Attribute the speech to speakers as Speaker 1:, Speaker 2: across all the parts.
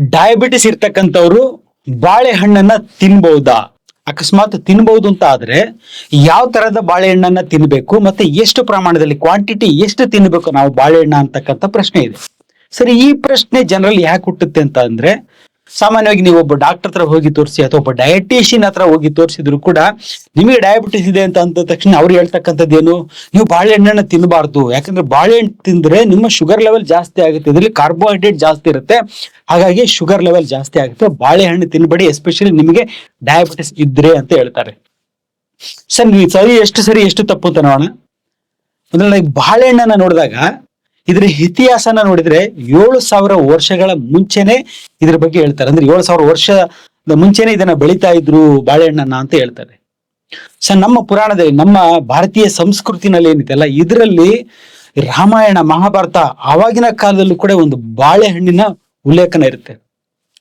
Speaker 1: Diabetes ಇರ್ತಕ್ಕಂಥವ್ರು ಬಾಳೆಹಣ್ಣನ್ನ ತಿನ್ಬಹುದಾ ಅಕಸ್ಮಾತ್ ತಿನ್ಬಹುದು ಅಂತ ಆದ್ರೆ ಯಾವ ತರದ ಬಾಳೆಹಣ್ಣನ್ನ ತಿನ್ಬೇಕು ಮತ್ತೆ ಎಷ್ಟು ಪ್ರಮಾಣದಲ್ಲಿ ಕ್ವಾಂಟಿಟಿ ಎಷ್ಟು ತಿನ್ಬೇಕು ನಾವು ಬಾಳೆಹಣ್ಣ ಅಂತಕ್ಕಂಥ ಪ್ರಶ್ನೆ ಇದೆ. ಸರಿ, ಈ ಪ್ರಶ್ನೆ ಜನರಲ್ಲಿ ಯಾಕೆ ಹುಟ್ಟುತ್ತೆ ಅಂತ ಅಂದ್ರೆ ಸಾಮಾನ್ಯವಾಗಿ ನೀವು ಒಬ್ಬ ಡಾಕ್ಟರ್ ಹತ್ರ ಹೋಗಿ ತೋರಿಸಿ ಅಥವಾ ಒಬ್ಬ ಡಯಟಿಷಿಯನ್ ಹತ್ರ ಹೋಗಿ ತೋರಿಸಿದ್ರು ಕೂಡ ನಿಮಗೆ ಡಯಾಬಿಟಿಸ್ ಇದೆ ಅಂತ ಅಂದ ತಕ್ಷಣ ಅವ್ರು ಹೇಳ್ತಕ್ಕಂಥದ್ದು ಏನು? ನೀವು ಬಾಳೆಹಣ್ಣನ್ನ ತಿನ್ನಬಾರ್ದು ಯಾಕಂದ್ರೆ ಬಾಳೆಹಣ್ಣು ತಿಂದ್ರೆ ನಿಮ್ಮ ಶುಗರ್ ಲೆವೆಲ್ ಜಾಸ್ತಿ ಆಗುತ್ತೆ. ಇದರಲ್ಲಿ ಕಾರ್ಬೋಹೈಡ್ರೇಟ್ ಜಾಸ್ತಿ ಇರುತ್ತೆ. ಹಾಗಾಗಿ ಶುಗರ್ ಲೆವೆಲ್ ಜಾಸ್ತಿ ಆಗುತ್ತೆ. ಬಾಳೆಹಣ್ಣು ತಿನ್ನಬೇಡಿ ಎಸ್ಪೆಷಲಿ ನಿಮಗೆ ಡಯಾಬಿಟಿಸ್ ಇದ್ರೆ ಅಂತ ಹೇಳ್ತಾರೆ. ಸರ್, ನೀವು ಸರಿ, ಎಷ್ಟು ಸರಿ, ಎಷ್ಟು ತಪ್ಪು ಅಂತ ನೋಡೋಣ. ಅಂದ್ರೆ ಬಾಳೆಹಣ್ಣನ್ನ ನೋಡಿದಾಗ ಇದ್ರ ಇತಿಹಾಸನ ನೋಡಿದ್ರೆ ಏಳು ಸಾವಿರ ವರ್ಷಗಳ ಮುಂಚೆನೆ ಇದ್ರ ಬಗ್ಗೆ ಹೇಳ್ತಾರೆ. ಅಂದ್ರೆ ಏಳು ಸಾವಿರ ವರ್ಷದ ಮುಂಚೆನೆ ಇದನ್ನ ಬೆಳಿತಾ ಇದ್ರು ಬಾಳೆಹಣ್ಣನ್ನ ಅಂತ ಹೇಳ್ತಾರೆ. ಸೊ ನಮ್ಮ ಪುರಾಣದಲ್ಲಿ, ನಮ್ಮ ಭಾರತೀಯ ಸಂಸ್ಕೃತಿನಲ್ಲಿ ಏನಿದೆಯಲ್ಲ ಇದರಲ್ಲಿ ರಾಮಾಯಣ, ಮಹಾಭಾರತ ಆವಾಗಿನ ಕಾಲದಲ್ಲೂ ಕೂಡ ಒಂದು ಬಾಳೆಹಣ್ಣಿನ ಉಲ್ಲೇಖನ ಇರುತ್ತೆ.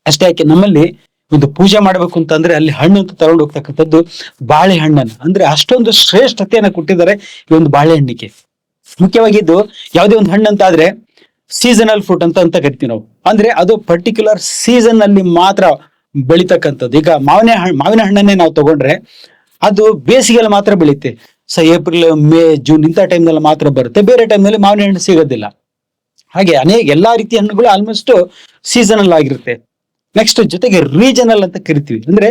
Speaker 1: ಅಷ್ಟೇ ಯಾಕೆ, ನಮ್ಮಲ್ಲಿ ಒಂದು ಪೂಜೆ ಮಾಡ್ಬೇಕು ಅಂತಂದ್ರೆ ಅಲ್ಲಿ ಹಣ್ಣು ಅಂತ ತಗೊಂಡು ಹೋಗ್ತಕ್ಕಂಥದ್ದು ಬಾಳೆಹಣ್ಣನ್ನು. ಅಂದ್ರೆ ಅಷ್ಟೊಂದು ಶ್ರೇಷ್ಠತೆಯನ್ನ ಕೊಟ್ಟಿದ್ದಾರೆ ಈ ಒಂದು ಬಾಳೆಹಣ್ಣಿಗೆ. ಮುಖ್ಯವಾಗಿ ಇದು ಯಾವುದೇ ಒಂದು ಹಣ್ಣು ಅಂತ ಆದ್ರೆ ಸೀಸನಲ್ ಫ್ರೂಟ್ ಅಂತ ಅಂತ ಕರಿತೀವಿ ನಾವು. ಅಂದ್ರೆ ಅದು ಪರ್ಟಿಕ್ಯುಲರ್ ಸೀಸನ್ ಅಲ್ಲಿ ಮಾತ್ರ ಬೆಳಿತಕ್ಕಂಥದ್ದು. ಈಗ ಮಾವಿನ ಹಣ್ಣು, ಮಾವಿನ ಹಣ್ಣನ್ನೇ ನಾವು ತಗೊಂಡ್ರೆ ಅದು ಬೇಸಿಗೆಯಲ್ಲಿ ಮಾತ್ರ ಬೆಳೀತೆ ಸೊ ಏಪ್ರಿಲ್, ಮೇ, ಜೂನ್ ಇಂಥ ಟೈಮ್ನಲ್ಲಿ ಮಾತ್ರ ಬರುತ್ತೆ. ಬೇರೆ ಟೈಮ್ನಲ್ಲಿ ಮಾವಿನ ಹಣ್ಣು ಸಿಗೋದಿಲ್ಲ. ಹಾಗೆ ಅನೇಕ ಎಲ್ಲಾ ರೀತಿಯ ಹಣ್ಣುಗಳು ಆಲ್ಮೋಸ್ಟ್ ಸೀಸನಲ್ ಆಗಿರುತ್ತೆ. ನೆಕ್ಸ್ಟ್ ಜೊತೆಗೆ ರೀಜನಲ್ ಅಂತ ಕರಿತೀವಿ. ಅಂದ್ರೆ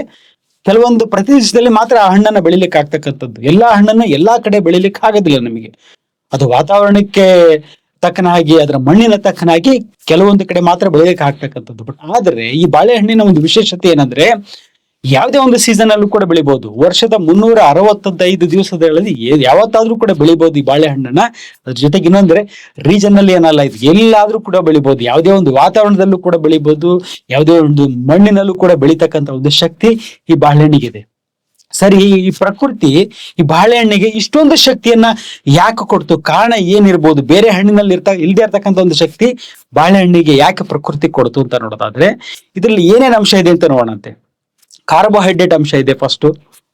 Speaker 1: ಕೆಲವೊಂದು ಪ್ರದೇಶದಲ್ಲಿ ಮಾತ್ರ ಆ ಹಣ್ಣನ್ನ ಬೆಳಿಲಿಕ್ಕೆ ಆಗ್ತಕ್ಕಂಥದ್ದು ಎಲ್ಲಾ ಹಣ್ಣನ್ನು ಎಲ್ಲಾ ಕಡೆ ಬೆಳಿಲಿಕ್ಕೆ ಆಗೋದಿಲ್ಲ ನಮಗೆ. ಅದು ವಾತಾವರಣಕ್ಕೆ ತಕ್ಕನಾಗಿ, ಅದರ ಮಣ್ಣಿನ ತಕ್ಕನಾಗಿ ಕೆಲವೊಂದು ಕಡೆ ಮಾತ್ರ ಬೆಳೆಯಕ್ಕೆ ಆಗ್ತಕ್ಕಂಥದ್ದು ಬಟ್ ಆದ್ರೆ ಈ ಬಾಳೆಹಣ್ಣಿನ ಒಂದು ವಿಶೇಷತೆ ಏನಂದ್ರೆ, ಯಾವುದೇ ಒಂದು ಸೀಸನ್ ಅಲ್ಲೂ ಕೂಡ ಬೆಳಿಬಹುದು ವರ್ಷದ ಮುನ್ನೂರ ಅರವತ್ತೈದು ದಿವಸದಲ್ಲಿ ಏ- ಯಾವತ್ತಾದ್ರೂ ಕೂಡ ಬೆಳಿಬಹುದು ಈ ಬಾಳೆಹಣ್ಣನ್ನ. ಅದ್ರ ಜೊತೆಗೆ ಇನ್ನೊಂದ್ರೆ ರೀಜನ್ ಅಲ್ಲಿ ಏನಲ್ಲ, ಇದು ಎಲ್ಲಾದ್ರೂ ಕೂಡ ಬೆಳಿಬಹುದು ಯಾವುದೇ ಒಂದು ವಾತಾವರಣದಲ್ಲೂ ಕೂಡ ಬೆಳಿಬಹುದು ಯಾವುದೇ ಒಂದು ಮಣ್ಣಿನಲ್ಲೂ ಕೂಡ ಬೆಳಿತಕ್ಕಂತ ಒಂದು ಶಕ್ತಿ ಈ ಬಾಳೆಹಣ್ಣಿಗಿದೆ. ಸರಿ, ಈ ಪ್ರಕೃತಿ, ಈ ಬಾಳೆಹಣ್ಣಿಗೆ ಇಷ್ಟೊಂದು ಶಕ್ತಿಯನ್ನ ಯಾಕೆ ಕೊಡ್ತು? ಕಾರಣ ಏನಿರ್ಬೋದು? ಬೇರೆ ಹಣ್ಣಿನಲ್ಲಿ ಇರ್ತಾ, ಇಲ್ದೇ ಇರ್ತಕ್ಕಂಥ ಒಂದು ಶಕ್ತಿ ಬಾಳೆಹಣ್ಣಿಗೆ ಯಾಕೆ ಪ್ರಕೃತಿ ಕೊಡ್ತು ಅಂತ ನೋಡೋದಾದ್ರೆ, ಇದರಲ್ಲಿ ಏನೇನು ಅಂಶ ಇದೆ ಅಂತ ನೋಡೋಣಂತೆ ಕಾರ್ಬೋಹೈಡ್ರೇಟ್ ಅಂಶ ಇದೆ ಫಸ್ಟ್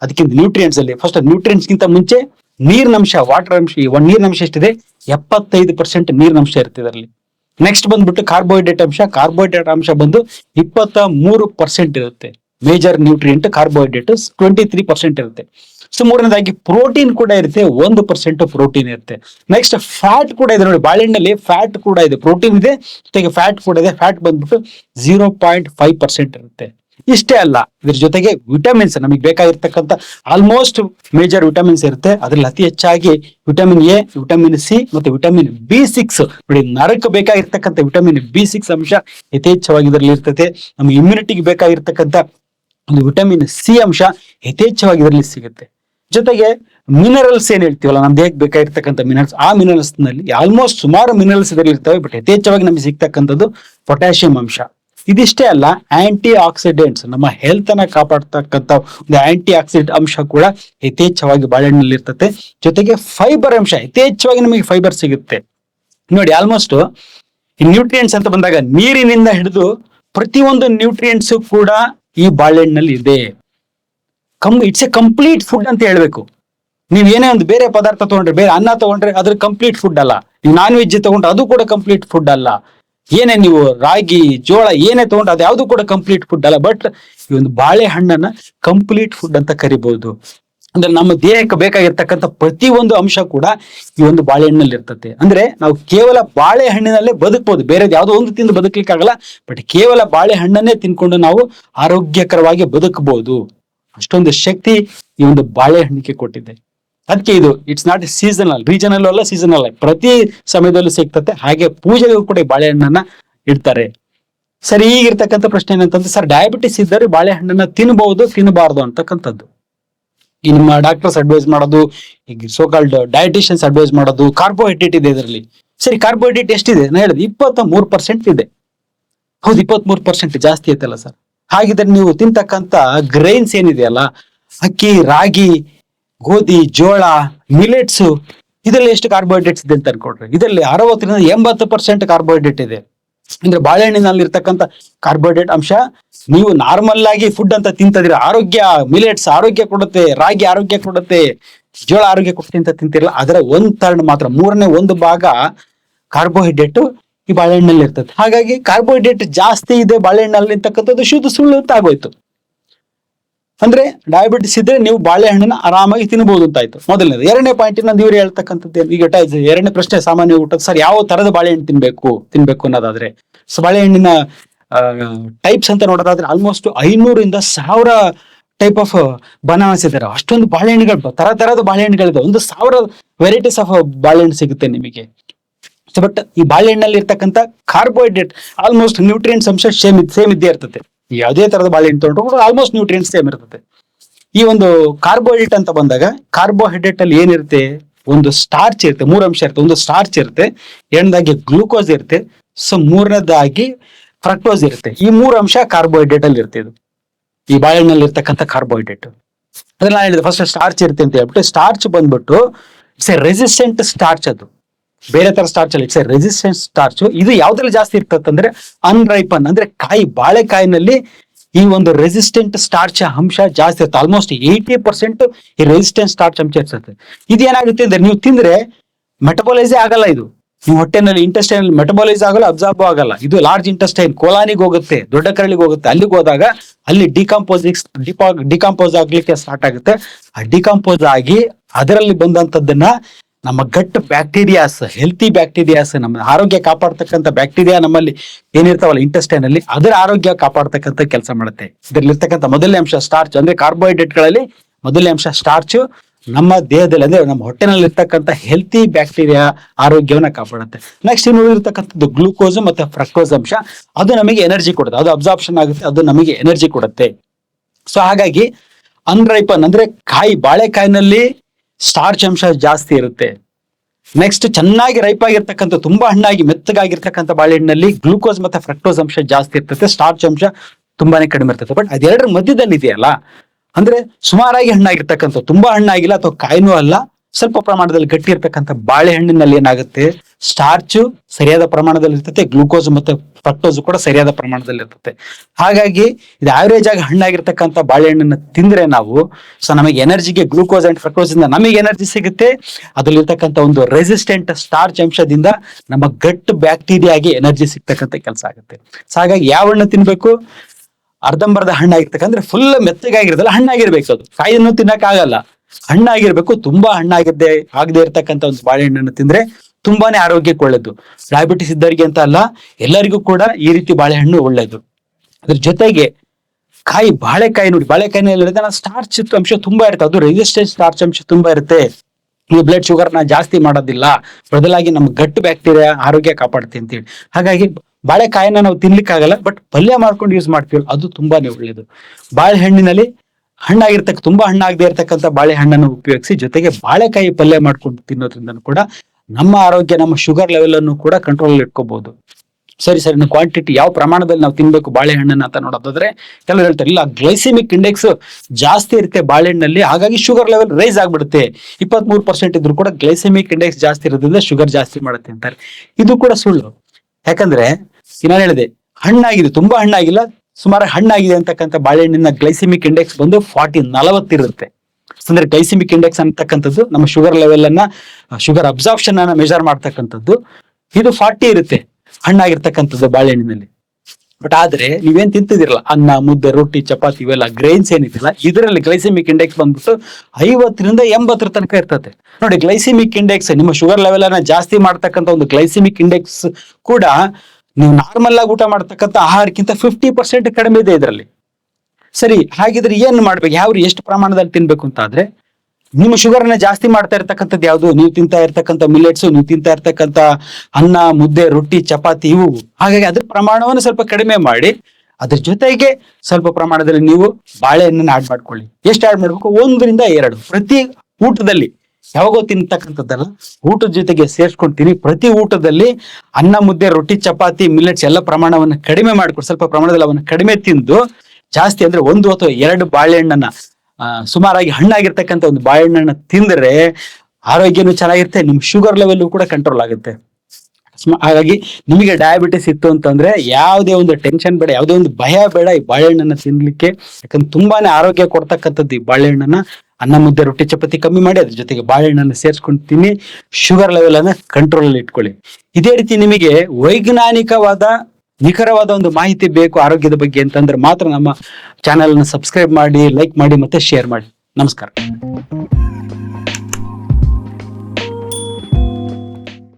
Speaker 1: ಅದಕ್ಕಿಂತ ನ್ಯೂಟ್ರಿಯೆಂಟ್ಸ್ ಅಲ್ಲಿ. ಫಸ್ಟ್ ನ್ಯೂಟ್ರಿಯೆಂಟ್ಸ್ ಗಿಂತ ಮುಂಚೆ ನೀರಿನ ಅಂಶ ವಾಟರ್ ಅಂಶ, ಈ ಒಂದು ನೀರಿನ ಅಂಶ ಎಷ್ಟಿದೆ? ಎಪ್ಪತ್ತೈದು ಪರ್ಸೆಂಟ್ ನೀರಿನ ಅಂಶ ಇರುತ್ತೆ ಇದರಲ್ಲಿ. ನೆಕ್ಸ್ಟ್ ಬಂದ್ಬಿಟ್ಟು ಕಾರ್ಬೋಹೈಡ್ರೇಟ್ ಅಂಶ. ಕಾರ್ಬೋಹೈಡ್ರೇಟ್ ಅಂಶ ಬಂದು ಇಪ್ಪತ್ತ ಮೂರು ಪರ್ಸೆಂಟ್ ಇರುತ್ತೆ. Major nutrient carbohydrate twenty three percent ಇರುತ್ತೆ. ಸೊ ಮೂರನೇದಾಗಿ ಪ್ರೋಟೀನ್ ಕೂಡ ಇರುತ್ತೆ, ಒಂದು ಪರ್ಸೆಂಟ್ ಪ್ರೋಟೀನ್ ಇರುತ್ತೆ. ನೆಕ್ಸ್ಟ್ ಫ್ಯಾಟ್ ಕೂಡ ಇದೆ ನೋಡಿ, ಬಾಳೆಹಣ್ಣಲ್ಲಿ ಫ್ಯಾಟ್ ಕೂಡ ಇದೆ ಪ್ರೋಟೀನ್ ಇದೆ, ಜೊತೆಗೆ ಫ್ಯಾಟ್ ಕೂಡ ಇದೆ ಫ್ಯಾಟ್ ಬಂದ್ಬಿಟ್ಟು ಜೀರೋ ಪಾಯಿಂಟ್ ಫೈವ್ ಪರ್ಸೆಂಟ್ ಇರುತ್ತೆ. ಇಷ್ಟೇ ಅಲ್ಲ, ಇದ್ರ ಜೊತೆಗೆ ವಿಟಮಿನ್ಸ್ ನಮಗೆ ಬೇಕಾಗಿರ್ತಕ್ಕಂಥ ಆಲ್ಮೋಸ್ಟ್ ಮೇಜರ್ ವಿಟಮಿನ್ಸ್ ಇರುತ್ತೆ. ಅದ್ರಲ್ಲಿ ಅತಿ ಹೆಚ್ಚಾಗಿ ವಿಟಮಿನ್ ಎ ವಿಟಮಿನ್ ಸಿ ಮತ್ತೆ ವಿಟಮಿನ್ ಬಿ ಸಿಕ್ಸ್ ನೋಡಿ ನರಕ್ಕೆ ಬೇಕಾಗಿರ್ತಕ್ಕಂಥ ವಿಟಮಿನ್ ಬಿ ಸಿಕ್ಸ್ ಅಂಶ ಯಥೇಚ್ಛವಾಗಿ ಇದರಲ್ಲಿ ಇರ್ತದೆ ನಮ್ಮ ಇಮ್ಯುನಿಟಿಗೆ ಬೇಕಾಗಿರ್ತಕ್ಕಂಥ ಒಂದು ವಿಟಮಿನ್ ಸಿ ಅಂಶ ಯಥೇಚ್ಛವಾಗಿ ಇದರಲ್ಲಿ ಸಿಗುತ್ತೆ. ಜೊತೆಗೆ ಮಿನರಲ್ಸ್ ಏನ್ ಹೇಳ್ತೀವಲ್ಲ ನಮ್ಮ ದೇಹಕ್ಕೆ ಬೇಕಾಗಿರ್ತಕ್ಕಂಥ ಮಿನರಲ್ಸ್ ಆ ಮಿನರಲ್ಸ್ನಲ್ಲಿ ಆಲ್ಮೋಸ್ಟ್ ಸುಮಾರು ಮಿನರಲ್ಸ್ ಇದರಲ್ಲಿ ಇರ್ತವೆ ಬಟ್ ಯಥೇಚ್ಛವಾಗಿ ನಮಗೆ ಸಿಗ್ತಕ್ಕಂಥದ್ದು ಪೊಟ್ಯಾಷಿಯಂ ಅಂಶ. ಇದಿಷ್ಟೇ ಅಲ್ಲ ಆಂಟಿ ಆಕ್ಸಿಡೆಂಟ್ಸ್ ನಮ್ಮ ಹೆಲ್ತ್ ಅನ್ನ ಕಾಪಾಡ್ತಕ್ಕಂಥ ಒಂದು ಆಂಟಿ ಆಕ್ಸಿಡೆಂಟ್ ಅಂಶ ಕೂಡ ಯಥೇಚ್ಛವಾಗಿ ಬಾಳೆಹಣ್ಣಲ್ಲಿ ಇರ್ತದೆ ಜೊತೆಗೆ ಫೈಬರ್ ಅಂಶ, ಯಥೇಚ್ಛವಾಗಿ ನಮಗೆ ಫೈಬರ್ ಸಿಗುತ್ತೆ. ನೋಡಿ ಆಲ್ಮೋಸ್ಟ್ ನ್ಯೂಟ್ರಿಯೆಂಟ್ಸ್ ಅಂತ ಬಂದಾಗ ನೀರಿನಿಂದ ಹಿಡಿದು ಪ್ರತಿಯೊಂದು ನ್ಯೂಟ್ರಿಯೆಂಟ್ಸ್ ಕೂಡ ಈ ಬಾಳೆಹಣ್ಣಲ್ಲಿ ಇದೆ. Come it's a complete food ಅಂತ ಹೇಳ್ಬೇಕು. ನೀವು ಏನೇ ಒಂದು ಬೇರೆ ಪದಾರ್ಥ ತಗೊಂಡ್ರೆ, ಬೇರೆ ಅನ್ನ ತಗೊಂಡ್ರೆ ಅದ್ರ ಕಂಪ್ಲೀಟ್ ಫುಡ್ ಅಲ್ಲ. ನೀವು ನಾನ್ ವೆಜ್ ತಗೊಂಡ್ರೆ ಅದು ಕೂಡ ಕಂಪ್ಲೀಟ್ ಫುಡ್ ಅಲ್ಲ. ಏನೇ ನೀವು ರಾಗಿ, ಜೋಳ ಏನೇ ತಗೊಂಡ್ರೆ ಅದು ಯಾವುದು ಕೂಡ ಕಂಪ್ಲೀಟ್ ಫುಡ್ ಅಲ್ಲ. ಬಟ್ ಈ ಒಂದು ಬಾಳೆಹಣ್ಣನ್ನ ಕಂಪ್ಲೀಟ್ ಫುಡ್ ಅಂತ ಕರಿಬಹುದು ಅಂದ್ರೆ ನಮ್ಮ ದೇಹಕ್ಕೆ ಬೇಕಾಗಿರ್ತಕ್ಕಂಥ ಒಂದು ಅಂಶ ಕೂಡ ಈ ಒಂದು ಬಾಳೆಹಣ್ಣಲ್ಲಿ ಇರ್ತದೆ ಅಂದ್ರೆ ನಾವು ಕೇವಲ ಬಾಳೆಹಣ್ಣಿನಲ್ಲೇ ಬದುಕಬಹುದು ಬೇರೆ ಯಾವುದೋ ಒಂದು ತಿಂದು ಬದುಕಲಿಕ್ಕೆ ಆಗಲ್ಲ ಬಟ್ ಕೇವಲ ಬಾಳೆಹಣ್ಣನ್ನೇ ತಿನ್ಕೊಂಡು ನಾವು ಆರೋಗ್ಯಕರವಾಗಿ ಬದುಕಬಹುದು ಅಷ್ಟೊಂದು ಶಕ್ತಿ ಈ ಒಂದು ಬಾಳೆಹಣ್ಣಿಗೆ ಕೊಟ್ಟಿದೆ. ಅದಕ್ಕೆ ಇದು ಇಟ್ಸ್ ನಾಟ್ ಸೀಸನಲ್ ರೀಜನಲ್ ಅಲ್ಲ ಸೀಸನಲ್ ಪ್ರತಿ ಸಮಯದಲ್ಲೂ ಸಿಗ್ತತೆ ಹಾಗೆ ಪೂಜೆಗೂ ಕೂಡ ಬಾಳೆಹಣ್ಣನ್ನ ಇಡ್ತಾರೆ. ಸರಿ, ಈಗಿರ್ತಕ್ಕಂಥ ಪ್ರಶ್ನೆ ಏನಂತಂದ್ರೆ, ಸರ್ ಡಯಾಬಿಟಿಸ್ ಇದ್ದರೆ ಬಾಳೆಹಣ್ಣನ್ನ ತಿನ್ನಬಹುದು ತಿನ್ನಬಾರದು ಅಂತಕ್ಕಂಥದ್ದು. ಈ ನಿಮ್ಮ ಡಾಕ್ಟರ್ಸ್ ಅಡ್ವೈಸ್ ಮಾಡೋದು, ಈಗ ಸೋಕಾಲ್ಡ್ ಡಯಟಿಷಿಯನ್ಸ್ ಅಡ್ವೈಸ್ ಮಾಡೋದು ಕಾರ್ಬೋಹೈಡ್ರೇಟ್ ಇದೆ ಇದರಲ್ಲಿ. ಸರಿ ಕಾರ್ಬೋಹೈಡ್ರೇಟ್ ಎಷ್ಟಿದೆ? ನಾ ಹೇಳಿದೆ ಇಪ್ಪತ್ತ ಮೂರು ಪರ್ಸೆಂಟ್ ಇದೆ. ಹೌದು ಇಪ್ಪತ್ತ್ ಮೂರು ಪರ್ಸೆಂಟ್ ಜಾಸ್ತಿ ಐತಲ್ಲ ಸರ್. ಹಾಗಿದ್ರೆ ನೀವು ತಿಂತಕ್ಕಂತ ಗ್ರೈನ್ಸ್ ಏನಿದೆಯಲ್ಲ ಅಕ್ಕಿ, ರಾಗಿ, ಗೋಧಿ, ಜೋಳ ಮಿಲೆಟ್ಸು ಇದರಲ್ಲಿ ಎಷ್ಟು ಕಾರ್ಬೋಹೈಡ್ರೇಟ್ಸ್ ಇದೆ ಅಂತ ಅನ್ಕೊಡ್ರಿ ಇದರಲ್ಲಿ ಅರವತ್ತರಿಂದ ಎಂಬತ್ತು ಪರ್ಸೆಂಟ್ ಕಾರ್ಬೋಹೈಡ್ರೇಟ್ ಇದೆ. ಅಂದ್ರೆ ಬಾಳೆಹಣ್ಣಿನಲ್ಲಿ ಇರ್ತಕ್ಕಂಥ ಕಾರ್ಬೋಹೈಡ್ರೇಟ್ ಅಂಶ, ನೀವು ನಾರ್ಮಲ್ ಆಗಿ ಫುಡ್ ಅಂತ ತಿಂತದಿರ, ಆರೋಗ್ಯ ಮಿಲೆಟ್ಸ್ ಆರೋಗ್ಯ ಕೊಡುತ್ತೆ, ರಾಗಿ ಆರೋಗ್ಯ ಕೊಡುತ್ತೆ, ಜೋಳ ಆರೋಗ್ಯ ಕೊಡುತ್ತೆ ಅಂತ ತಿಂತಿರಲ್ಲ, ಅದರ ಒಂದ್ ಥರ್ಡ್ ಮಾತ್ರ, ಮೂರನೇ ಒಂದು ಭಾಗ ಕಾರ್ಬೋಹೈಡ್ರೇಟ್ ಈ ಬಾಳೆಹಣ್ಣಲ್ಲಿ ಇರ್ತದೆ. ಹಾಗಾಗಿ ಕಾರ್ಬೋಹೈಡ್ರೇಟ್ ಜಾಸ್ತಿ ಇದೆ ಬಾಳೆಹಣ್ಣಲ್ಲಿ ಇರ್ತಕ್ಕಂಥದ್ದು ಶುದ್ಧ ಸುಳ್ಳು ಅಂತ ಆಗೋಯ್ತು. ಅಂದ್ರೆ ಡಯಾಬಿಟಿಸ್ ಇದ್ರೆ ನೀವು ಬಾಳೆಹಣ್ಣನ್ನ ಆರಾಮಾಗಿ ತಿನ್ಬಹುದು ಅಂತ ಆಯ್ತು ಮೊದಲನೇದು. ಎರಡನೇ ಪಾಯಿಂಟ್ ಇನ್ನೊಂದು ಇವ್ರು ಹೇಳ್ತಕ್ಕಂಥದ್ದು? ಈಗ ಎರಡನೇ ಪ್ರಶ್ನೆ ಸಾಮಾನ್ಯ ಊಟದ ಸರ್, ಯಾವ ತರದ ಬಾಳೆಹಣ್ಣು ತಿನ್ಬೇಕು ತಿನ್ಬೇಕು ಅನ್ನೋದಾದ್ರೆ, ಸೊ ಬಾಳೆಹಣ್ಣಿನ ಟೈಪ್ಸ್ ಅಂತ ನೋಡೋದಾದ್ರೆ ಆಲ್ಮೋಸ್ಟ್ ಐನೂರಿಂದ ಸಾವಿರ ಟೈಪ್ ಆಫ್ ಬನಾನಸ್ ಇದಾರೆ ಅಷ್ಟೊಂದು ಬಾಳೆಹಣ್ಣುಗಳು ತರ ತರದ ಬಾಳೆಹಣ್ಣುಗಳಿದೆ ಒಂದು ಸಾವಿರ ವೆರೈಟೀಸ್ ಆಫ್ ಬಾಳೆಹಣ್ಣು ಸಿಗುತ್ತೆ ನಿಮಗೆ. ಬಟ್ ಈ ಬಾಳೆಹಣ್ಣಲ್ಲಿ ಇರ್ತಕ್ಕಂಥ ಕಾರ್ಬೋಹೈಡ್ರೇಟ್ ಆಲ್ಮೋಸ್ಟ್ ನ್ಯೂಟ್ರಿಯೆಂಟ್ಸ್ ಅಂಶ ಸೇಮ್ ಸೇಮ್ ಇದ್ದೇ ಇರ್ತದೆ. ಯಾವುದೇ ತರದ ಬಾಳೆಹಣ್ಣು ತಗೊಂಡ್ರು ಆಲ್ಮೋಸ್ಟ್ ನ್ಯೂಟ್ರಿಯೆಂಟ್ಸ್ ಸೇಮ್ ಇರ್ತದೆ. ಈ ಒಂದು ಕಾರ್ಬೋಹೈಡ್ರೇಟ್ ಅಂತ ಬಂದಾಗ ಕಾರ್ಬೋಹೈಡ್ರೇಟ್ ಅಲ್ಲಿ ಏನಿರುತ್ತೆ? ಒಂದು ಸ್ಟಾರ್ಚ್ ಇರುತ್ತೆ, ಮೂರು ಅಂಶ ಇರುತ್ತೆ, ಒಂದು ಸ್ಟಾರ್ಚ್ ಇರುತ್ತೆ, ಎರಡನೇದಾಗಿ ಗ್ಲೂಕೋಸ್ ಇರುತ್ತೆ ಸೊ ಮೂರನೇದಾಗಿ ಫ್ರಕ್ಟೋಸ್ ಇರುತ್ತೆ. ಈ ಮೂರು ಅಂಶ ಕಾರ್ಬೋಹೈಡ್ರೇಟ್ ಅಲ್ಲಿ ಇರುತ್ತೆ ಇದು. ಈ ಬಾಳೆಹಣ್ಣಲ್ಲಿ ಇರ್ತಕ್ಕಂಥ ಕಾರ್ಬೋಹೈಡ್ರೇಟ್ ಅದನ್ನ ನಾನು ಹೇಳಿದೆ ಫಸ್ಟ್ ಸ್ಟಾರ್ಚ್ ಇರುತ್ತೆ ಅಂತ ಹೇಳ್ಬಿಟ್ಟು ಸ್ಟಾರ್ಚ್ ಬಂದ್ಬಿಟ್ಟು ಇಟ್ಸ್ ಎ ರೆಸಿಸ್ಟೆಂಟ್ ಸ್ಟಾರ್ಚ್ ಅದು. ಬೇರೆ ತರ ಸ್ಟಾರ್ಚ್ ಅಲ್ಲಿ ಇಟ್ಸ್ ರೆಸಿಸ್ಟೆನ್ಸ್ ಸ್ಟಾರ್ಚ್ ಇದು ಯಾವ್ದ್ರಲ್ಲಿ ಜಾಸ್ತಿ ಇರ್ತದಂದ್ರೆ ಅನ್ರೈಪನ್ ಅಂದ್ರೆ ಕಾಯಿ, ಬಾಳೆಕಾಯಿನಲ್ಲಿ ಈ ಒಂದು ರೆಸಿಸ್ಟೆಂಟ್ ಸ್ಟಾರ್ಚ್ ಅಂಶ ಜಾಸ್ತಿ ಇರುತ್ತೆ ಆಲ್ಮೋಸ್ಟ್ ಏಯ್ಟಿ ಪರ್ಸೆಂಟ್ ಈ ರೆಸಿಸ್ಟೆಂಟ್ ಸ್ಟಾರ್ಚ್ ಅಂಶ ಇರ್ತದೆ. ಇದೇನಾಗುತ್ತೆ ಅಂದ್ರೆ ನೀವು ತಿಂದ್ರೆ ಮೆಟಬಲೈಸೇ ಆಗಲ್ಲ ಇದು. ನೀವು ಹೊಟ್ಟೆನಲ್ಲಿ ಇಂಟೆಸ್ಟೈನ್ ಮೆಟಬಲೈಸ್ ಆಗಲ್ಲ ಅಬ್ಸಾರ್ಬ್ ಆಗಲ್ಲ. ಇದು ಲಾರ್ಜ್ ಇಂಟೆಸ್ಟೈನ್ ಕೋಲಾನಿಗೆ ಹೋಗುತ್ತೆ, ದೊಡ್ಡ ಕರಳಿಗೆ ಹೋಗುತ್ತೆ. ಅಲ್ಲಿಗೆ ಹೋದಾಗ ಅಲ್ಲಿ ಡಿಕಾಂಪೋಸಿಂಗ್ ಡಿಕಾಂಪೋಸ್ ಆಗ್ಲಿಕ್ಕೆ ಸ್ಟಾರ್ಟ್ ಆಗುತ್ತೆ. ಆ ಡಿಕಾಂಪೋಸ್ ಆಗಿ ಅದರಲ್ಲಿ ಬಂದಂತದ್ದನ್ನ ನಮ್ಮ ಗಟ್ ಬ್ಯಾಕ್ಟೀರಿಯಾಸ್ ಹೆಲ್ತಿ ಬ್ಯಾಕ್ಟೀರಿಯಾಸ್ ನಮ್ಮ ಆರೋಗ್ಯ ಕಾಪಾಡ್ತಕ್ಕಂಥ ಬ್ಯಾಕ್ಟೀರಿಯಾ ನಮ್ಮಲ್ಲಿ ಏನಿರ್ತಾವಲ್ಲ ಇಂಟೆಸ್ಟೈನ್ ಅಲ್ಲಿ ಅದರ ಆರೋಗ್ಯ ಕಾಪಾಡ್ತಕ್ಕಂಥ ಕೆಲಸ ಮಾಡುತ್ತೆ. ಇದರಲ್ಲಿರ್ತಕ್ಕಂಥ ಮೊದಲನೇ ಅಂಶ ಸ್ಟಾರ್ಚ್ ಅಂದ್ರೆ ಕಾರ್ಬೋಹೈಡ್ರೇಟ್ಗಳಲ್ಲಿ ಮೊದಲನೇ ಅಂಶ ಸ್ಟಾರ್ಚ್ ನಮ್ಮ ದೇಹದಲ್ಲಿ ಅಂದ್ರೆ ನಮ್ಮ ಹೊಟ್ಟೆನಲ್ಲಿ ಇರ್ತಕ್ಕಂಥ ಹೆಲ್ತಿ ಬ್ಯಾಕ್ಟೀರಿಯಾ ಆರೋಗ್ಯವನ್ನ ಕಾಪಾಡುತ್ತೆ. ನೆಕ್ಸ್ಟ್ ಇನ್ನು ಇರ್ತಕ್ಕಂಥದ್ದು ಗ್ಲೂಕೋಸ್ ಮತ್ತೆ ಫ್ರಕ್ಟೋಸ್ ಅಂಶ. ಅದು ನಮಗೆ ಎನರ್ಜಿ ಕೊಡುತ್ತೆ. ಅದು ಅಬ್ಸಾರ್ಪ್ಷನ್ ಆಗುತ್ತೆ, ಅದು ನಮಗೆ ಎನರ್ಜಿ ಕೊಡುತ್ತೆ. ಸೊ ಹಾಗಾಗಿ ಅನ್ರೈಪನ್ ಅಂದ್ರೆ ಕಾಯಿ, ಬಾಳೆಕಾಯಿನಲ್ಲಿ ಸ್ಟಾರ್ಚ್ ಅಂಶ ಜಾಸ್ತಿ ಇರುತ್ತೆ. ನೆಕ್ಸ್ಟ್ ಚೆನ್ನಾಗಿ ರೈಪ್ ಆಗಿರ್ತಕ್ಕಂಥ, ತುಂಬಾ ಹಣ್ಣಾಗಿ ಮೆತ್ತಗಾಗಿರ್ತಕ್ಕಂಥ ಬಾಳೆಹಣ್ಣಲ್ಲಿ ಗ್ಲೂಕೋಸ್ ಮತ್ತೆ ಫ್ರಕ್ಟೋಸ್ ಅಂಶ ಜಾಸ್ತಿ ಇರ್ತದೆ. ಸ್ಟಾರ್ಚ್ ಅಂಶ ತುಂಬಾನೇ ಕಡಿಮೆ ಇರ್ತದೆ. ಬಟ್ ಅದೆರಡರ ಮಧ್ಯದಲ್ಲಿ ಇದೆಯಲ್ಲ ಅಂದ್ರೆ ಸುಮಾರಾಗಿ ಹಣ್ಣಾಗಿರ್ತಕ್ಕಂಥ, ತುಂಬಾ ಹಣ್ಣಾಗಿಲ್ಲ ಅಥವಾ ಕಾಯಿನೂ ಅಲ್ಲ ಸ್ವಲ್ಪ ಪ್ರಮಾಣದಲ್ಲಿ ಗಟ್ಟಿ ಇರ್ತಕ್ಕಂಥ ಬಾಳೆಹಣ್ಣಿನಲ್ಲಿ ಏನಾಗುತ್ತೆ? ಸ್ಟಾರ್ಚು ಸರಿಯಾದ ಪ್ರಮಾಣದಲ್ಲಿ ಇರ್ತದೆ ಗ್ಲೂಕೋಸ್ ಮತ್ತೆ ಫ್ರಕ್ಟೋಸ್ ಕೂಡ ಸರಿಯಾದ ಪ್ರಮಾಣದಲ್ಲಿ ಇರ್ತದೆ ಹಾಗಾಗಿ ಇದು ಆವರೇಜ್ ಆಗಿ ಹಣ್ಣಾಗಿರ್ತಕ್ಕಂಥ ಬಾಳೆಹಣ್ಣನ್ನ ತಿಂದ್ರೆ ನಾವು ಸೊ ನಮಗೆ ಎನರ್ಜಿಗೆ ಗ್ಲೂಕೋಸ್ ಅಂಡ್ ಫ್ರಕ್ಟೋಸ್ ಇಂದ ನಮಗೆ ಎನರ್ಜಿ ಸಿಗುತ್ತೆ. ಅದರಲ್ಲಿರ್ತಕ್ಕಂಥ ಒಂದು ರೆಸಿಸ್ಟೆಂಟ್ ಸ್ಟಾರ್ಚ್ ಅಂಶದಿಂದ ನಮ್ಮ ಗಟ್ ಬ್ಯಾಕ್ಟೀರಿಯಾಗೆ ಎನರ್ಜಿ ಸಿಗ್ತಕ್ಕಂಥ ಕೆಲಸ ಆಗುತ್ತೆ. ಸೊ ಹಾಗಾಗಿ ಯಾವ ಹಣ್ಣು ತಿನ್ಬೇಕು? ಅರ್ಧಂಬರ್ಧ ಹಣ್ಣಾಗಿರ್ತಕ್ಕಂದ್ರೆ ಫುಲ್ ಮೆತ್ತಗಾಗಿರೋದಲ್ಲ ಹಣ್ಣಾಗಿರ್ಬೇಕು ಅದು. ಕಾಯಿಯನ್ನು ತಿನ್ನಕ್ಕಾಗಲ್ಲ. ಹಣ್ಣಾಗಿರ್ಬೇಕು, ತುಂಬಾ ಹಣ್ಣಾಗಿದ್ದೆ ಆಗದೆ ಇರತಕ್ಕಂತ ಒಂದು ಬಾಳೆಹಣ್ಣನ್ನು ತಿಂದ್ರೆ ತುಂಬಾನೇ ಆರೋಗ್ಯಕ್ಕೆ ಒಳ್ಳೇದು. ಡಯಾಬಿಟಿಸ್ ಇದ್ದವರಿಗೆ ಅಂತ ಅಲ್ಲ, ಎಲ್ಲರಿಗೂ ಕೂಡ ಈ ರೀತಿ ಬಾಳೆಹಣ್ಣು ಒಳ್ಳೇದು. ಅದ್ರ ಜೊತೆಗೆ ಕಾಯಿ, ಬಾಳೆಕಾಯಿ ನೋಡಿ, ಬಾಳೆಕಾಯಿನಲ್ಲಿ ಸ್ಟಾರ್ಚ್ ಅಂಶ ತುಂಬಾ ಇರುತ್ತೆ. ಅದು ರೆಸಿಸ್ಟೆಂಟ್ ಸ್ಟಾರ್ಚ್ ಅಂಶ ತುಂಬಾ ಇರುತ್ತೆ. ನೀವು ಬ್ಲಡ್ ಶುಗರ್ನ ಜಾಸ್ತಿ ಮಾಡೋದಿಲ್ಲ. ಬದಲಾಗಿ ನಮ್ಮ ಗಟ್ಟು ಬ್ಯಾಕ್ಟೀರಿಯಾ ಆರೋಗ್ಯ ಕಾಪಾಡುತ್ತೆ ಅಂತೇಳಿ. ಹಾಗಾಗಿ ಬಾಳೆಕಾಯಿನ ನಾವು ತಿನ್ಲಿಕ್ಕಾಗಲ್ಲ ಬಟ್ ಪಲ್ಯ ಮಾಡ್ಕೊಂಡು ಯೂಸ್ ಮಾಡ್ತೀವಿ. ಅದು ತುಂಬಾನೇ ಒಳ್ಳೇದು. ಬಾಳೆಹಣ್ಣಿನಲ್ಲಿ ಹಣ್ಣಾಗಿರ್ತಕ್ಕ, ತುಂಬಾ ಹಣ್ಣಾಗದೆ ಇರತಕ್ಕಂತ ಬಾಳೆಹಣ್ಣನ್ನು ಉಪಯೋಗಿಸಿ, ಜೊತೆಗೆ ಬಾಳೆಕಾಯಿ ಪಲ್ಯ ಮಾಡ್ಕೊಂಡು ತಿನ್ನೋದ್ರಿಂದ ಕೂಡ ನಮ್ಮ ಆರೋಗ್ಯ, ನಮ್ಮ ಶುಗರ್ ಲೆವೆಲ್ ಅನ್ನು ಕೂಡ ಕಂಟ್ರೋಲ್ ಇಟ್ಕೋಬಹುದು ಸರಿ ಸರಿ ಕ್ವಾಂಟಿಟಿ ಯಾವ ಪ್ರಮಾಣದಲ್ಲಿ ನಾವು ತಿನ್ಬೇಕು ಬಾಳೆಹಣ್ಣನ್ನು ಅಂತ ನೋಡೋದಾದ್ರೆ, ಕೆಲವರು ಹೇಳ್ತಾರೆ, ಇಲ್ಲ ಗ್ಲೈಸಿಮಿಕ್ ಇಂಡೆಕ್ಸ್ ಜಾಸ್ತಿ ಇರುತ್ತೆ ಬಾಳೆಹಣ್ಣಲ್ಲಿ ಹಾಗಾಗಿ ಶುಗರ್ ಲೆವೆಲ್ ರೈಸ್ ಆಗ್ಬಿಡುತ್ತೆ. ಇಪ್ಪತ್ಮೂರು ಪರ್ಸೆಂಟ್ ಇದ್ರು ಕೂಡ ಗ್ಲೈಸಿಮಿಕ್ ಇಂಡೆಕ್ಸ್ ಜಾಸ್ತಿ ಇರೋದ್ರಿಂದ ಶುಗರ್ ಜಾಸ್ತಿ ಮಾಡುತ್ತೆ ಅಂತಾರೆ. ಇದು ಕೂಡ ಸುಳ್ಳು. ಯಾಕಂದ್ರೆ ನಾನು ಹೇಳಿದೆ, ಹಣ್ಣಾಗಿದೆ, ತುಂಬಾ ಹಣ್ಣಾಗಿಲ್ಲ ಸುಮಾರು ಹಣ್ಣಾಗಿದೆ ಅಂತಕ್ಕಂಥ ಬಾಳೆಹಣ್ಣಿನ ಗ್ಲೈಸಿಮಿಕ್ ಇಂಡೆಕ್ಸ್ ಬಂದು ಫಾರ್ಟಿ ನಲವತ್ತಿರುತ್ತೆ ಅಂದ್ರೆ ಗ್ಲೈಸಿಮಿಕ್ ಇಂಡೆಕ್ಸ್ ಅಂತಕ್ಕಂಥದ್ದು ನಮ್ಮ ಶುಗರ್ ಲೆವೆಲ್ ಅನ್ನ ಶುಗರ್ ಅಬ್ಸಾರ್ಪ್ಷನ್ ಅನ್ನ ಮೆಜರ್ ಮಾಡ್ತಕ್ಕಂಥದ್ದು. ಇದು ಫಾರ್ಟಿ ಇರುತ್ತೆ ಹಣ್ಣಾಗಿರ್ತಕ್ಕಂಥದ್ದು ಬಾಳೆಹಣ್ಣಿನಲ್ಲಿ. ಬಟ್ ಆದ್ರೆ ನೀವೇನ್ ತಿಂತಿದಿರಲ್ಲ ಅನ್ನ, ಮುದ್ದೆ, ರೊಟ್ಟಿ, ಚಪಾತಿ ಇವೆಲ್ಲ ಗ್ರೈನ್ಸ್ ಏನಿದೆಯಲ್ಲ, ಇದರಲ್ಲಿ ಗ್ಲೈಸಿಮಿಕ್ ಇಂಡೆಕ್ಸ್ ಬಂದ್ಬಿಟ್ಟು ಐವತ್ತರಿಂದ ಎಂಬತ್ತರ ತನಕ ಇರ್ತದೆ. ನೋಡಿ ಗ್ಲೈಸಿಮಿಕ್ ಇಂಡೆಕ್ಸ್ ನಿಮ್ಮ ಶುಗರ್ ಲೆವೆಲ್ ಅನ್ನ ಜಾಸ್ತಿ ಮಾಡ್ತಕ್ಕಂಥ ಒಂದು ಗ್ಲೈಸಿಮಿಕ್ ಇಂಡೆಕ್ಸ್ ಕೂಡ ನೀವು ನಾರ್ಮಲ್ ಆಗಿ ಊಟ ಮಾಡ್ತಕ್ಕಂಥ ಆಹಾರಕ್ಕಿಂತ ಫಿಫ್ಟಿ ಪರ್ಸೆಂಟ್ ಕಡಿಮೆ ಇದೆ ಇದರಲ್ಲಿ. ಸರಿ, ಹಾಗಿದ್ರೆ ಏನ್ ಮಾಡ್ಬೇಕು? ಯಾವ ಎಷ್ಟು ಪ್ರಮಾಣದಲ್ಲಿ ತಿನ್ಬೇಕು ಅಂತ ಆದ್ರೆ, ನಿಮ್ಮ ಶುಗರ್ನ ಜಾಸ್ತಿ ಮಾಡ್ತಾ ಇರ್ತಕ್ಕಂಥದ್ದು ಯಾವುದು? ನೀವು ತಿಂತಾ ಇರ್ತಕ್ಕಂಥ ಮಿಲೆಟ್ಸ್ ನೀವು ತಿಂತಾ ಇರ್ತಕ್ಕಂಥ ಅನ್ನ, ಮುದ್ದೆ, ರೊಟ್ಟಿ, ಚಪಾತಿ ಇವು. ಹಾಗಾಗಿ ಅದ್ರ ಪ್ರಮಾಣವನ್ನು ಸ್ವಲ್ಪ ಕಡಿಮೆ ಮಾಡಿ, ಅದ್ರ ಜೊತೆಗೆ ಸ್ವಲ್ಪ ಪ್ರಮಾಣದಲ್ಲಿ ನೀವು ಬಾಳೆಹಣ್ಣನ್ನು ಆಡ್ ಮಾಡ್ಕೊಳ್ಳಿ. ಎಷ್ಟು ಆಡ್ ಮಾಡ್ಬೇಕು? ಒಂದರಿಂದ ಎರಡು. ಪ್ರತಿ ಊಟದಲ್ಲಿ. ಯಾವಾಗೋ ತಿಂತಕ್ಕಂಥದ್ದಲ್ಲ ಊಟದ ಜೊತೆಗೆ ಸೇರ್ಸ್ಕೊಂತೀನಿ. ಪ್ರತಿ ಊಟದಲ್ಲಿ ಅನ್ನ, ಮುದ್ದೆ, ರೊಟ್ಟಿ, ಚಪಾತಿ ಮಿಲೆಟ್ಸ್ ಎಲ್ಲ ಪ್ರಮಾಣವನ್ನು ಕಡಿಮೆ ಮಾಡ್ಕೊಂಡು, ಸ್ವಲ್ಪ ಪ್ರಮಾಣದಲ್ಲಿ ಅವನ್ನ ಕಡಿಮೆ ತಿಂದು, ಜಾಸ್ತಿ ಅಂದ್ರೆ ಒಂದು ಅಥವಾ ಎರಡು ಬಾಳೆಹಣ್ಣನ್ನ ಸುಮಾರಾಗಿ ಹಣ್ಣಾಗಿರ್ತಕ್ಕಂಥ ಒಂದು ಬಾಳೆಹಣ್ಣನ್ನ ತಿಂದ್ರೆ ಆರೋಗ್ಯನೂ ಚೆನ್ನಾಗಿರುತ್ತೆ, ನಿಮ್ ಶುಗರ್ ಲೆವೆಲ್ ಕೂಡ ಕಂಟ್ರೋಲ್ ಆಗುತ್ತೆ. ಹಾಗಾಗಿ ನಿಮಗೆ ಡಯಾಬಿಟಿಸ್ ಇತ್ತು ಅಂತಂದ್ರೆ ಯಾವುದೇ ಒಂದು ಟೆನ್ಷನ್ ಬೇಡ, ಯಾವುದೇ ಒಂದು ಭಯ ಬೇಡ ಈ ಬಾಳೆಹಣ್ಣನ್ನ ತಿನ್ಲಿಕ್ಕೆ. ಯಾಕಂದ್ರೆ ತುಂಬಾನೇ ಆರೋಗ್ಯ ಕೊಡ್ತಕ್ಕಂಥದ್ದು ಈ ಬಾಳೆಹಣ್ಣನ್ನ. ಅನ್ನ ಮುದ್ದೆ ರೊಟ್ಟಿ ಚಪಾತಿ ಕಮ್ಮಿ ಮಾಡಿ ಅದ್ರ ಜೊತೆಗೆ ಬಾಳೆಹಣ್ಣನ್ನು ಸೇರಿಸ್ಕೊಂಡು ತಿನ್ನಿ ಶುಗರ್ ಲೆವೆಲ್ ಅನ್ನ ಕಂಟ್ರೋಲ್ ಅಲ್ಲಿ ಇಟ್ಕೊಳ್ಳಿ. ಇದೇ ರೀತಿ ನಿಮಗೆ ವೈಜ್ಞಾನಿಕವಾದ, ನಿಖರವಾದ ಒಂದು ಮಾಹಿತಿ ಬೇಕು ಆರೋಗ್ಯದ ಬಗ್ಗೆ ಅಂತಂದ್ರೆ ಮಾತ್ರ ನಮ್ಮ ಚಾನೆಲ್ ಅನ್ನು ಸಬ್ಸ್ಕ್ರೈಬ್ ಮಾಡಿ ಲೈಕ್ ಮಾಡಿ ಮತ್ತೆ ಶೇರ್ ಮಾಡಿ. ನಮಸ್ಕಾರ.